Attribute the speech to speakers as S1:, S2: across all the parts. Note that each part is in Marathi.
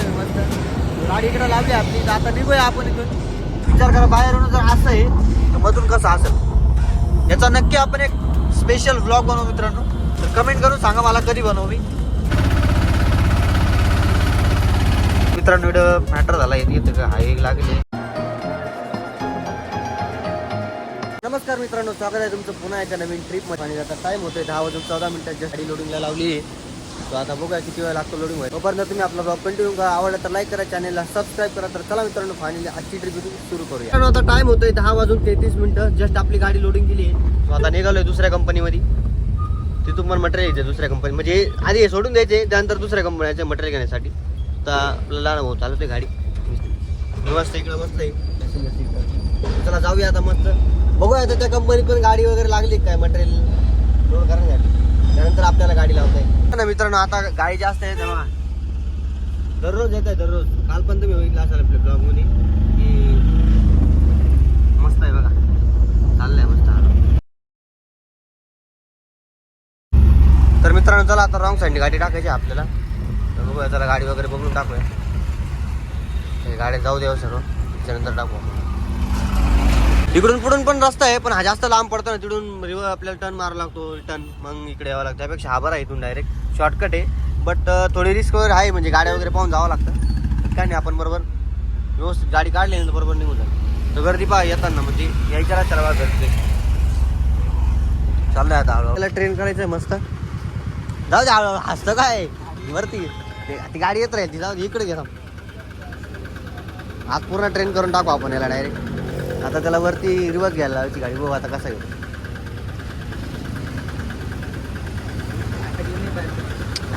S1: चालू आहे मस्त. गाडी इकडे लावली आपली. तर आता निघूया आपण इथून. विचार करा बाहेरून जर असं आहे तर मधून कसं असेल? याचा नक्की आपण एक स्पेशल व्लॉग बनवू मित्रांनो. तर कमेंट करून सांगा मला कधी बनवू मी. मित्रांनो व्हिडिओ मॅटर झाला. येते का हा एक लागले. नमस्कार मित्रांनो स्वागत आहे तुमचं पुन्हा एका नवीन ट्रिपमध्ये आणि आता टाइम होतोय दहा वाजून चौदा मिनिटात. गाडी लोडिंगला लावली आहे. तो आता बघूया किती वेळ लागतो लोडिंग व्हायला तोपर्यंत तुम्ही आपला ब्लॉग कंटिन्यू करा. आवडला तर लाईक करा चॅनलला सबस्क्राईब करा. तर चला मित्रांनो फायनली आजची ट्रिप सुरू करूया. आता टाइम होतोय दहा वाजून तेहतीस मिनिटं. जस्ट आपली गाडी लोडिंग केली आहे. तो आता निघालोय दुसऱ्या कंपनीमध्ये तिथून पण मटेरियल यायचं दुसऱ्या कंपनी म्हणजे आधी हे सोडून द्यायचे त्यानंतर दुसऱ्या कंपन्याचे मटेरियल घेण्यासाठी. तर आपल्याला भाऊ चालवते गाडी. मस्त इकडं मस्त आहे चला जाऊया आता मस्त. बघूया आता त्या कंपनीत पण गाडी वगैरे लागली काय मटेरियल लोड करण्यासाठी त्यानंतर आपल्याला गाडी लावता येईल ना मित्रांनो आता गाडी जास्त आहे तेव्हा. दररोज येत आहे दररोज. काल पण तुम्ही बघितलं असाल आपल्या ब्लॉगमध्ये की मस्त आहे बघा. चाललंय मस्त तर मित्रांनो चला आता रॉंग साईडने गाडी टाकायची आहे आपल्याला. तर बघूया चला गाडी वगैरे बघून टाकूया. हे गाड्या जाऊ द्यावं हो सर्व. त्याच्यानंतर टाकू आपण. इकडून पुढून पण रस्ता आहे पण हा जास्त लांब पडतो ना तिकडून रिव्हर आपल्याला टर्न मारावा लागतो रिटर्न मग इकडे यावं लागतं. त्यापेक्षा हा बरा आहे इथून डायरेक्ट शॉर्टकट आहे. बट थोडी रिस्क वगैरे आहे म्हणजे गाड्या वगैरे पाहून जावं लागतं. काय नाही आपण बरोबर व्यवस्थित गाडी काढली नंतर बरोबर निघून जाईल तर गर्दी पहा येताना म्हणजे यायच्या रस्त्याला चला गर्दी चाललंय आता हळूहळू. त्याला ट्रेन करायचं आहे मस्त. जाऊ दे हळूहळू हसतं काय? वरती. ते- ती गाडी येत राहील ती जाऊ इकडे घे आज पूर्ण ट्रेन करून टाकू आपण याला डायरेक्ट आता त्याला वरती रिवर्स घ्यायला लावायची गाडी. बघू आता कसं आहे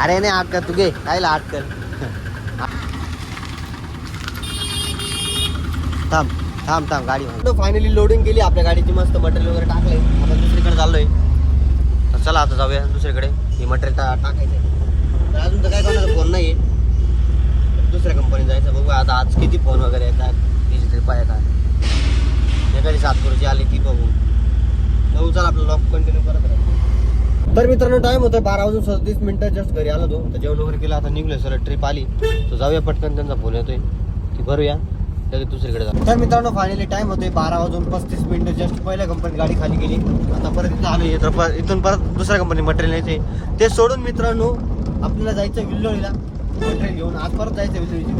S1: अरे नाही आठ कर. तू घे. कायला आठ कर. थांब थांब थांब. गाडी फायनली लोडिंग केली. आपल्या गाडीची मस्त मटेरियल वगैरे टाकलंय. आता दुसरीकडे चाललोय. तर चला आता जाऊया दुसरीकडे. हे मटेरियल टाकायचं आहे तर अजून तर काय कोणाचा फोन नाही आहे दुसऱ्या कंपनीत जायचं. बघू आता आज किती फोन वगैरे येतात. तिची ट्रिप आहे. काय एखादी सातपुरची आली ती बघू. नऊ चला आपलं लॉक कंटिन्यू करत राहतो तर मित्रांनो टाइम होता बारा वाजून सदतीस मिनिटं जस्ट घरी आलो तो तर जेवण वगैरे केलं आता निघलोय सर ट्रिप आली. तर जाऊया पटकन त्यांचा फोन येतोय. ती भरूया लगेच दुसरीकडे जाऊ. तर मित्रांनो फायनली टाइम होतोय बारा वाजून पस्तीस मिनिटं जस्ट पहिल्या कंपनीत गाडी खाली गेली आता परत इथं आलो तर पर इथून परत दुसऱ्या कंपनी मटेरियल येते ते सोडून मित्रांनो आपल्याला जायचं विल्लोळीला. मटेरियल घेऊन. आज परत जायचं विल्लोळीची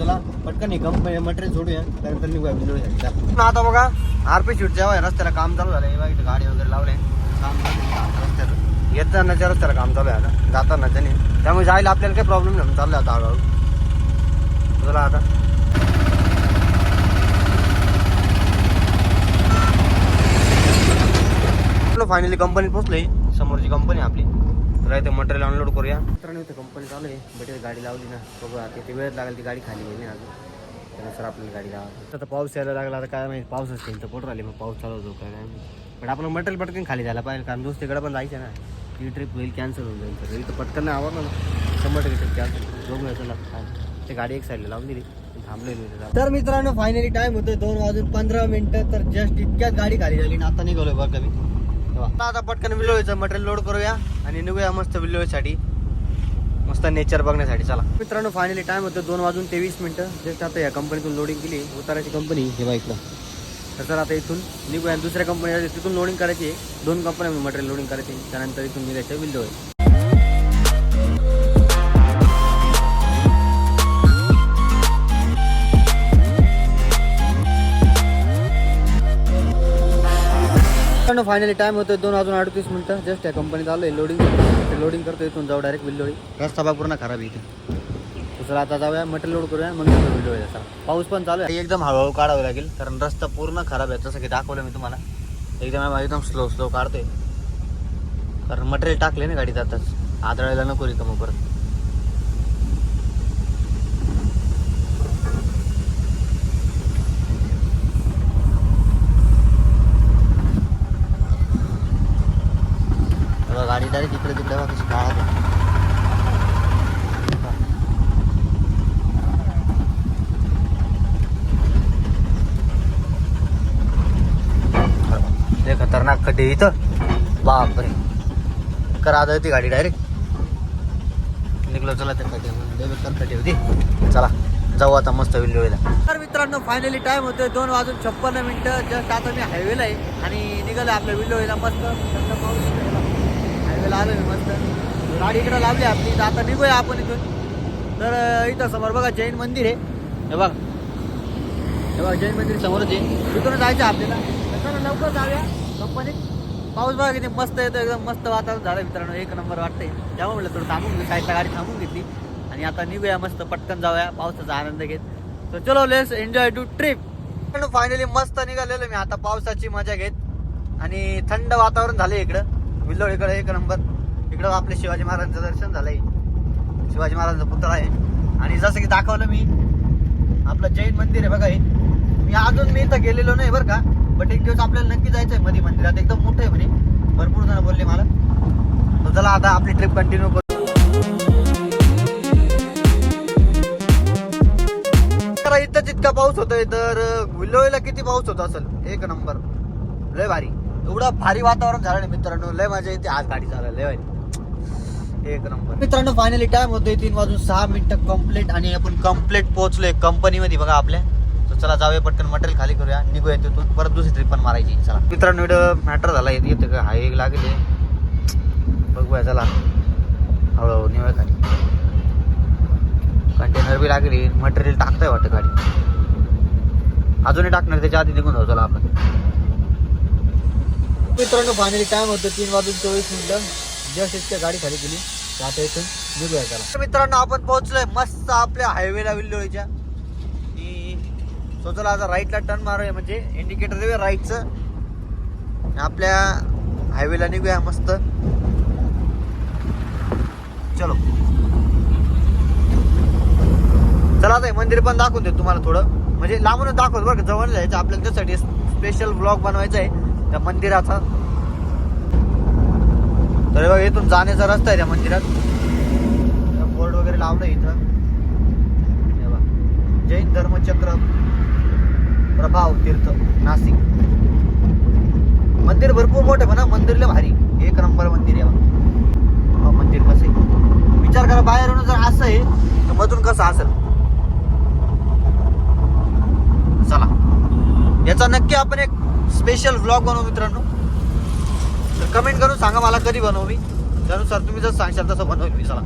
S1: चला पटकन हे कंपनी मटेरियल सोडूया त्यानंतर निघूया विल्लोळीसाठी आता बघा आरपी शूट जेव्हा आहे, रस्त्याला काम चालू झालं बघा इथं गाडी वगैरे लावले. काम चालू रस्त्यावर रस्त्याला येतानाच्या रस्त्याला काम चालू आहे आता. जाताना त्याने. त्यामुळे जायला आपल्याला काही प्रॉब्लेम नाही. चाललं आता हळूहळू चला आता. फायनली कंपनीत पोहोचले समोरची कंपनी आपली. तर इथे मटेरियल अनलोड करूया. मित्रांनो इथे कंपनी चालू आहे. बट गाडी लावली ना बघूया किती वेळ लागेल ती गाडी खाली गेली अजून. त्यानुसार आपल्याला गाडी लावा आता पाऊस यायला लागला आता काय माहिती पाऊसच त्यांचं पोट राहिले मग पाऊस चालू होतो काय पण आपण मटेरियल पटकन खाली झाला पाहिजे कारण दुसरीकडे पण जायचं ना. ती ट्रिप होईल कॅन्सल होऊन जाईल. तर इथं पटकन नाही आवडलं ना. शंभर टक्के ट्रिप कॅन्सल चला. काय. ते गाडी एक साईडला लावून दिली. तर मित्रांनो फायनली टाइम होतोय दोन वाजून पंधरा मिनिटं तर जस्ट इतक्यात गाडी खाली झाली आता निघालोय बघ कमी आता आता पटकन विलोळीचं मटेरियल लोड करूया आणि निघूया मस्त विलोळीसाठी मस्त नेचर बघण्यासाठी चला. मित्रांनो फायनली टाइम होतो दोन वाजून तेवीस मिनिटं. जस्ट आता या कंपनीतून लोडिंग केली. उताराची कंपनी हे बाईकला तर सर आता इथून निघूया आणि दुसऱ्या कंपनी तिथून लोडिंग करायची आहे. दोन कंपन्या मटेरियल लोडिंग करायची त्यानंतर इथून निघायचं विल्लोळी फायनली टाइम होतो दोन वाजून अडतीस मिनिटं. जस्ट या कंपनीत आलो आहे लोडिंग लोडिंग करतो इथून जाऊ डायरेक्ट विल्लोळी रस्ता बा पूर्ण खराब इथे. दुसरं आता जाऊया मटेरियल लोड करूया मग विल्लोळी चला. पाऊस पण चालू आहे. एकदम हळूहळू काढावं लागेल कारण रस्ता पूर्ण खराब आहे. जसं की दाखवलं मी तुम्हाला. एकदम एकदम स्लो स्लो काढतोय. कारण मटेरियल टाकले ना गाडीत आताच. आदळायला नको रिकामं परत तेव्हा गाडी डायरेक्ट इकडे तिकडे बघा कशी काळात ते खतरनाक खड्डे इथं. बापरे. करा होती गाडी डायरेक्ट निघलो चला त्या खड्डे खड्डे होती. चला जाऊ आता मस्त वेळेला तर मित्रांनो फायनली टाइम होतोय. दोन वाजून छप्पन्न मिनिटं. जस्ट आता मी हायवेला आहे आणि निघालो आपल्या विल्लोळीला मस्त. हायवेला आलो मी मस्त. गाडी इकडं लावली आपली. तर आता निघूया आपण इथून. तर इथं समोर बघा जैन मंदिर आहे. हे बघा. हे बघा जैन मंदिर समोरच आहे. तिथून जायचं आपल्याला. तर लवकर जाऊया. कंपनीत पाऊस बघा किती मस्त येतो एकदम मस्त वातावरण झालं मित्रांनो. एक नंबर वाटतंय. त्यामुळे म्हटलं थोडं थांबून घेऊ. काय गाडी थांबून घेतली. आणि आता निघूया मस्त पटकन जाऊया. पावसाचा आनंद घेत. तर चलो let's enjoy to trip finally मस्त निघालेलो मी. आता पावसाची मजा घेत. आणि थंड वातावरण झालंय इकडं. विल्लोळीकडे एक नंबर. इकडं आपले शिवाजी महाराजांचं दर्शन झालंय. शिवाजी महाराजांचा पुतळा आहे. आणि जसं की दाखवलं मी आपलं जैन मंदिर आहे बघा हे. मी अजून मी इथं गेलेलो नाही बरं का बट एक दिवस आपल्याला नक्की जायचं आहे मध्ये मंदिरात. एकदम मोठं आहे म्हणे. भरपूर जण बोलले मला. तर चला आता आपली ट्रिप कंटिन्यू करू. इथं जितका पाऊस होतोय तर विल्लोळीला किती पाऊस होतो असेल? एक नंबर. लय भारी. एवढं भारी वातावरण झालं नाही मित्रांनो. लय मजा येते. आज गाडी चालायला लय भारी. एक नंबर. मित्रांनो फायनली टाइम होतोय तीन वाजून सहा मिनिटं कंप्लीट आणि आपण कंप्लीट पोहोचलोय कंपनीमध्ये बघा आपल्या. तर चला जाऊया पटकन. मटेरियल खाली करूया. निघूया तिथून परत दुसरी ट्रिप पण मारायची. चला. मित्रांनो इकडं मॅटर झाला. येते येतं का? हाय लागले. बघूया चला. हळूहळू निवळ खाली. कंटेनर बी लागली. मटेरियल टाकताय वाटतं गाडी. अजूनही टाकणार. त्याच्या आधी निघून जाऊ. चला आपण. मित्रांनो फायनली टाइम होतं तीन वाजून चोवीस मिनिटं. जस्ट इतक्या गाडी खाली गेली आता इथून निघूया त्याला मित्रांनो आपण पोहोचलोय मस्त आपल्या हायवेला विल्लोळीच्या. स्वतःला आता राईटला टर्न मारूया म्हणजे इंडिकेटर देऊया राईटचं आपल्या हायवेला निघूया मस्त. चलो. चला आता मंदिर पण दाखवून देतो तुम्हाला थोडं. म्हणजे लांबूनच दाखवतो बरं का जवळ जायचं. आपल्याला त्यासाठी स्पेशल ब्लॉग बनवायचा आहे. त्या मंदिराचा. तर बघा इथून जाण्याचा रस्ता आहे त्या मंदिरात. बोर्ड वगैरे लावलं इथं. जैन धर्मचक्र प्रभाव तीर्थ नाशिक मंदिर भरपूर मोठं आहे म्हणा मंदिरला भारी. एक नंबर मंदिर आहे मंदिर कसं आहे? विचार करा बाहेरून जर असं आहे तर मधून कसं असेल? चला. याचा नक्की आपण एक स्पेशल व्लॉग बनवू मित्रांनो. तर कमेंट करून सांगा मला कधी बनवू मी. त्यानुसार तुम्ही जर सांगशाल तसं बनवू मी चला.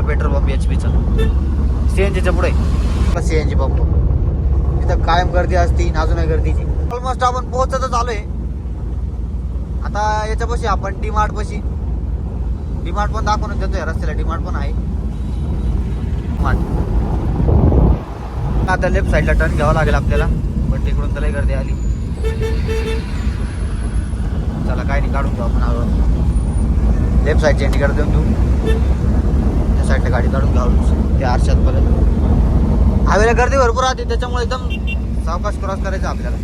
S1: आपलं पेट्रोल पंप एच पीचं सीएनजीच्या पुढे. CNG pump. इथं कायम गर्दी असती अजूनही गर्दीची. ऑलमोस्ट आपण पोहोचतच आलोय. आता याच्यापाशी आपण डी मार्ट डी मार्ट पण दाखवून देतोय रस्त्याला डी मार्ट पण आहे. मार्ट आता लेफ्ट साईडला टर्न घ्यावा लागेल आपल्याला पण तिकडून त्याला गर्दी आली. चला काय नाही काढून घेऊ आपण आलो. लेफ्ट साईडची इंडिकेटर देऊन देऊ. साईडला गाडी काढून घालून ते आरशात परत हायवेला गर्दी भरपूर राहते त्याच्यामुळे एकदम सावकाश क्रॉस करायचं आपल्याला.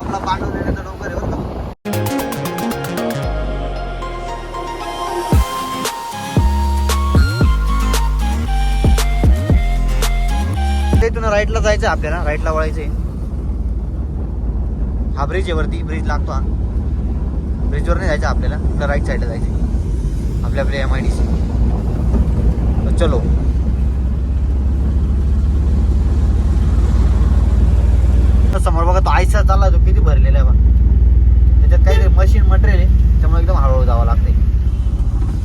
S1: आपला पांडवलेण्याचा डोंगर आहे बरं ते इथून राईटला जायचं आहे आपल्याला राईटला वळायचं आहे. हा ब्रिज आहे वरती ब्रिज लागतो हा. ब्रिजवर नाही जायचं आपल्याला आपल्या राईट साईडला जायचं आपल्या आपल्या एम आय डी सी चलो. समोर बघा तो आयसा चालला तो किती भरलेला आहे बघा. त्याच्यात काहीतरी मशीन मटेरियल आहे त्यामुळे एकदम हळूहळू जावं लागते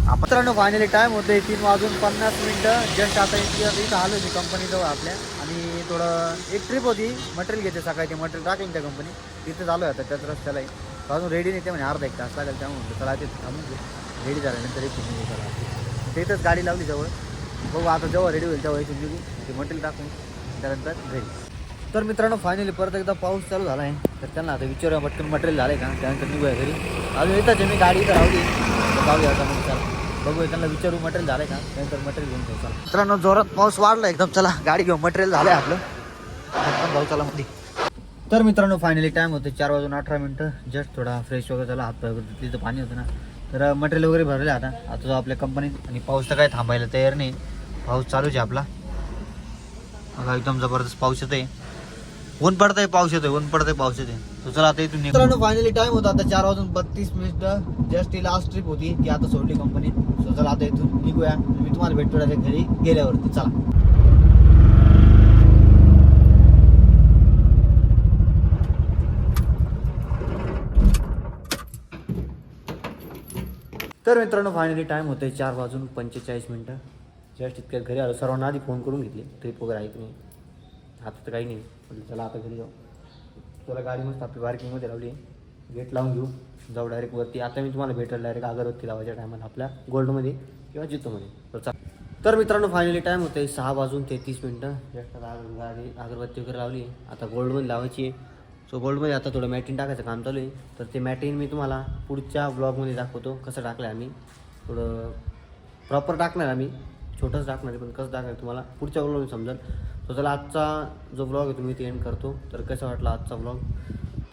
S1: आपण मित्रांनो फायनली टाइम होते तीन वाजून पन्नास मिनटं. जस्ट आता इथं इथं आलो कंपनी कंपनीजवळ आपल्या. आणि थोडं एक ट्रिप होती. मटेरियल घेते सकाळी. ते मटेरियल टाकेल त्या कंपनी तिथे चालू आहे आता त्याच रस्त्याला. अजून रेडी नाही ते म्हणजे अर्धा एक तास लागेल त्यामुळे चला ते थांबून घे रेडी झाल्यानंतर एक घेऊन येऊ तिथंच गाडी लावली जवळ. बघू आता जेव्हा रेडी होईल तेव्हा एक निघू. ते मटेरियल टाकून त्यानंतर घरी.
S2: तर मित्रांनो फायनली परत एकदा पाऊस चालू झाला आहे. तर त्यांना आता विचारूया पटकन मटेरियल झालं आहे का? त्यानंतर निघूया घरी. अजून येतात मी गाडी इथं लावली तर जाऊया आता मग चला. बघूया त्यांना विचारू मटेरियल झालं आहे का? त्यानंतर मटेरियल घेऊन जाऊ चला. मित्रांनो जोरात पाऊस वाढला एकदम. चला गाडी घेऊन मटेरियल झालं आहे आपलं भाऊ चला मध्ये तर मित्रांनो फायनली टाईम होते चार वाजून अठरा मिनटं. जस्ट थोडा फ्रेश वगैरे झाला. हात पाय वगैरे तिथं पाणी होतं ना. तर मटेरियल वगैरे भरले आता. आता जो आपल्या कंपनीत आणि पाऊस तर काय थांबायला तयार नाही. पाऊस चालूच आहे आपला. बघा एकदम जबरदस्त पाऊस येतोय. ऊन पडतंय पाऊस येतोय ऊन पडतंय पाऊस येतोय. तो चला आता इथून निघतो फायनली टाइम होता. आता चार वाजून बत्तीस मिनिट जस्ट ती लास्ट ट्रिप होती ती आता सोडली कंपनी सो चला आता इथून निघूया. मी तुम्हाला भेटतो घरी गेल्यावरती. चला. तर मित्रांनो फायनली टाईम होते चार वाजून पंचेचाळीस मिनटं. जस्ट इतक्यात घरी आलो. सर्वांना आधी फोन करून घेतले. ट्रिप वगैरे ऐक नाही? आता तर काही नाही. म्हटलं चला आता घरी जाऊ. तुला गाडी मस्त आपली पार्किंगमध्ये लावली. आहे गेट लावून घेऊ. जाऊ डायरेक्ट वरती. आता मी तुम्हाला भेटेल डायरेक्ट अगरबत्ती लावायच्या टायमाला आपल्या गोल्डमध्ये किंवा जितोमध्ये तर चा तर मित्रांनो फायनली टाईम होते सहा वाजून तेहतीस मिनटं. जस्ट गाडी अगरबत्ती वगैरे लावली. आहे आता गोल्डमध्ये लावायची आहे. सो गोल्डमध्ये आता थोडं मॅटिन टाकायचं काम चालू आहे. तर ते मॅटिन मी तुम्हाला पुढच्या ब्लॉगमध्ये दाखवतो कसं टाकलं आम्ही. थोडं प्रॉपर टाकणार आम्ही. छोटंच टाकणार आहे पण कसं टाकणार तुम्हाला पुढच्या ब्लॉग समजेल. सो चला आजचा जो ब्लॉग आहे तुम्ही ते एंड करतो. तर कसं वाटला आजचा ब्लॉग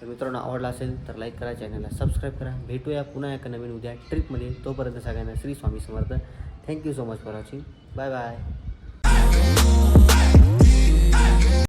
S2: तर मित्रांनो आवडला असेल तर लाईक करा चॅनलला सबस्क्राईब करा. भेटूया पुन्हा एका नवीन उद्या ट्रिपमध्ये तोपर्यंत सगळ्यांना Shri Swami Samarth. Thank you so much for watching bye bye